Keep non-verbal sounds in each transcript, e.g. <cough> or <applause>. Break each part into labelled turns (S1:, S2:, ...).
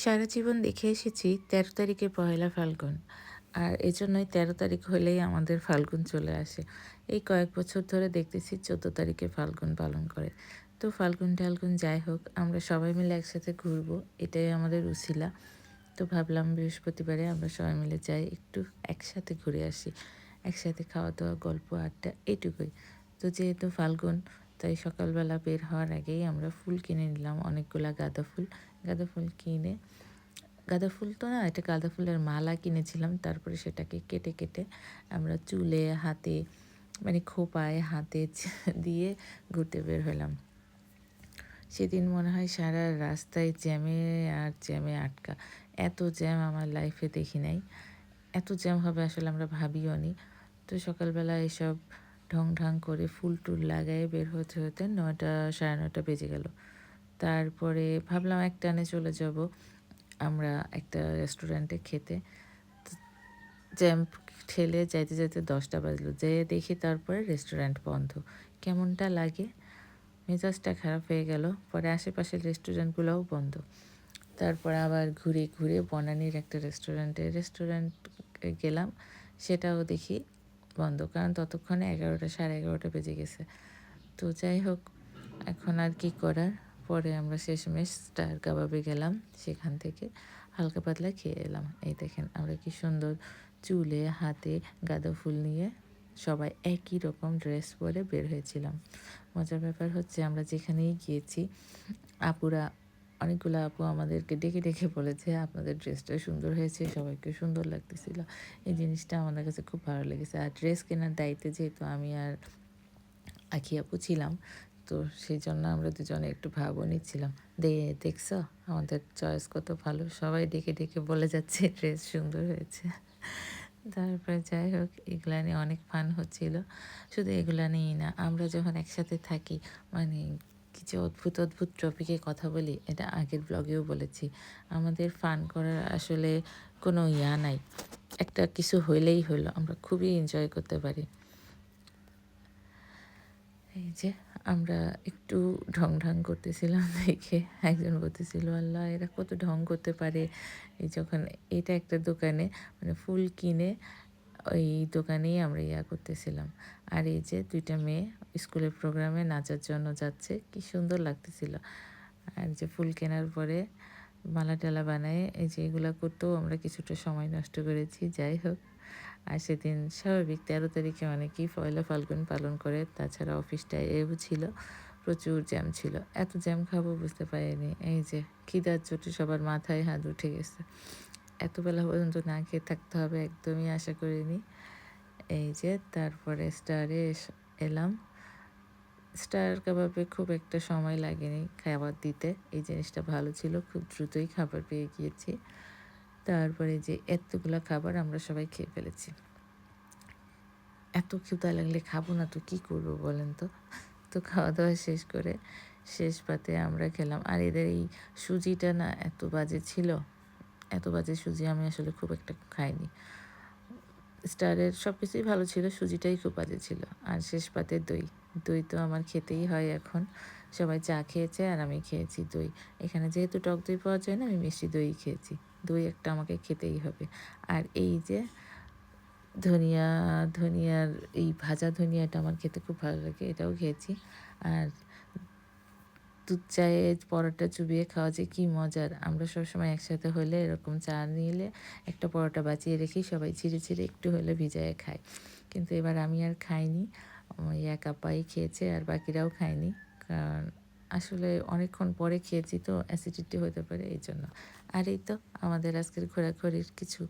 S1: সারা জীবন দেখে এসেছি তেরো তারিখে পহেলা ফাল্গুন। আর এজন্যই তেরো তারিখ হলেই আমাদের ফাল্গুন চলে আসে। এই কয়েক বছর ধরে দেখতেছি চোদ্দ তারিখে ফাল্গুন পালন করে। তো ফাল্গুন টালগুন যাই হোক, আমরা সবাই মিলে একসাথে ঘুরবো, এটাই আমাদের উসিলা। তো ভাবলাম বৃহস্পতিবারে আমরা সবাই মিলে যাই, একটু একসাথে ঘুরে আসি। একসাথে খাওয়া দাওয়া গল্প, আড্ডা এইটুকুই তো যেহেতু ফাল্গুন তাই সকালবেলা বের হওয়ার আগেই আমরা ফুল কিনে নিলাম, অনেকগুলা গাঁদা ফুল। গাঁদা ফুল কিনে, গাঁদা ফুল তো না, এটা গাঁদা ফুলের মালা কিনেছিলাম, তারপরে সেটাকে কেটে কেটে আমরা চুলে, হাতে মানে খোপায়, হাতে <laughs> দিয়ে ঘুরতে বের হলাম। সেদিন মনে হয় সারা রাস্তায় জ্যামে আর জ্যামে আটকা। এত জ্যাম আমার লাইফে দেখি নাই। এত জ্যাম হবে আসলে আমরা ভাবিও নি। তো সকালবেলা এসব ঢং ঢং করে ফুল টুল লাগাই বের হতে হতে নয়টা, সাড়ে নয়টা বেজে গেল। তারপরে ভাবলাম এক টানে চলে যাব আমরা একটা রেস্টুরেন্টে খেতে। জ্যাম ঠেলে যাইতে যাইতে দশটা বাজলো। যেয়ে দেখি তারপরে রেস্টুরেন্ট বন্ধ। কেমনটা লাগে? মেজাজটা খারাপ হয়ে গেল। পরে আশেপাশের রেস্টুরেন্টগুলোও বন্ধ। তারপর আবার ঘুরে ঘুরে বনানীর একটা রেস্টুরেন্টে, রেস্টুরেন্ট গেলাম। সেটাও দেখি বন্ধ, কারণ ততক্ষণে এগারোটা, সাড়ে এগারোটা বেজে গেছে। তো যাই হোক, এখন আর কি করার? পরে আমরা শেষমেশ স্টার কাবাবে গেলাম, সেখান থেকে হালকা পাতলা খেয়ে এলাম। এই দেখেন, আমরা কি সুন্দর চুলে, হাতে গাঁদা ফুল নিয়ে সবাই একই রকম ড্রেস পরে বের হয়েছিলাম। মজার ব্যাপার হচ্ছে, আমরা যেখানেই গিয়েছি, আপুরা অনেকগুলো আপু আমাদেরকে ডেকে ডেকে বলেছে, আপনাদের ড্রেসটা সুন্দর হয়েছে, সবাইকে সুন্দর লাগতেছিল। এই জিনিসটা আমাদের কাছে খুব ভালো লেগেছে। আর ড্রেস কেনার দায়িত্বে যেহেতু আমি আর আখি আপু ছিলাম, তো সেই জন্য আমরা দুজনে একটু ভাবও নিচ্ছিলাম। দে, দেখছ? আমাদের চয়েস কত ভালো। সবাই ডেকে ডেকে বলে যাচ্ছে, ড্রেস সুন্দর হয়েছে। তারপরে যাই হোক, এগুলা নিয়ে অনেক ফান হচ্ছিল। শুধু এগুলা নিয়েই না, আমরা যখন একসাথে থাকি মানে কিছু অদ্ভুত অদ্ভুত টপিকে কথা বলি, এটা আগের ব্লগেও বলেছি। আমাদের ফান করার আসলে কোনো ইয়া নাই। একটা কিছু হইলেই হলো আমরা খুবই এনজয় করতে পারি। এই যে, আমরা একটু ঢং ঢং করতেছিলাম, দেখে একজন বলতেছিল, আল্লাহ, এরা কত ঢং করতে পারে? এই যখন এটা একটা দোকানে মানে ফুল কিনে ওই দোকানেই আমরা ইয়া করতেছিলাম। আর এই যে দুইটা মেয়ে স্কুলের প্রোগ্রামে নাচার জন্য যাচ্ছে, কি সুন্দর লাগতেছিল। আর যে ফুল কেনার পরে মালা টালা বানায়, এই যে এগুলো করতেও আমরা কিছুটা সময় নষ্ট করেছি, যাই হোক। আর সেদিন স্বাভাবিক তেরো তারিখে অনেকেই পয়লা ফাল্গুন পালন করে, তাছাড়া অফিসটায় এও ছিল, প্রচুর জ্যাম ছিল। এত জ্যাম খাব বুঝতে পারিনি। এই যে খিদার চোটে সবার মাথায় হাত উঠে গেছে। এত বেলা পর্যন্ত না খেয়ে থাকতে হবে একদমই আশা করিনি। এই যে তারপরে স্টারে এলাম। স্টার কাবাবে খুব একটা সময় লাগেনি খাবার দিতে। এই জিনিসটা ভালো ছিল, খুব দ্রুতই খাবার পেয়ে গিয়েছি। তারপরে যে এতগুলো খাবার আমরা সবাই খেয়ে ফেলেছি। এত ক্ষুদা লাগলে খাব না তো কী করব বলেন তো? তো খাওয়া দাওয়া শেষ করে শেষ পাতে আমরা খেলাম। আর এদের এই সুজিটা না এত বাজে ছিল এত বাজে সুজি আমি আসলে খুব একটা খাইনি। স্টারের সব কিছুই ভালো ছিল, সুজিটাই খুব বাজে ছিল। আর শেষ পাতে দই। দই তো আমার খেতেই হয় এখন। সবাই চা খেয়েছে আর আমি খেয়েছি দই। এখানে যেহেতু টক দই পাওয়া যায় না, আমি মিষ্টি দই খেয়েছি। দই একটা আমাকে খেতেই হবে। আর এই যে ধনিয়া, ধনিয়ার এই ভাজা ধনিয়াটা আমার খেতে খুব ভালো লাগে, এটাও খেয়েছি। আর দুধ চায়ে পরোটা চুবিয়ে খাওয়া যে কী মজার। আমরা সবসময় একসাথে হলে এরকম চা নিলে একটা পরোটা বাঁচিয়ে রেখে সবাই ছিঁড়ে ছিঁড়ে একটু হলে ভিজায় খায়। কিন্তু এবার আমি আর খাইনি। এক আপাই খেয়েছে আর বাকিরাও খায়নি। কারণ আসলে অনেকক্ষণ পরে খেয়েছি তো অ্যাসিডিটি হতে পারে এই জন্য আর এই তো আমাদের আজকের ঘোরাঘুরির কিছু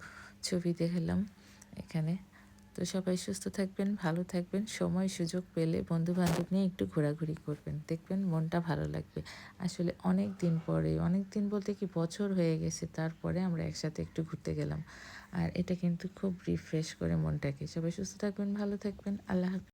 S1: ছবি দেখালাম এখানে। তো সবাই সুস্থ থাকবেন, ভালো থাকবেন, সময় সুযোগ পেলে বন্ধু বান্ধব নিয়ে একটু ঘোরাঘুরি করবেন। দেখবেন মনটা ভালো লাগবে। আসলে অনেক দিন পরে, অনেক দিন বলতে কি বছর হয়ে গেছে, তারপরে আমরা একসাথে একটু ঘুরতে গেলাম। আর এটা কিন্তু খুব রিফ্রেশ করে মনটাকে। সবাই সুস্থ থাকবেন, ভালো থাকবেন, আল্লাহ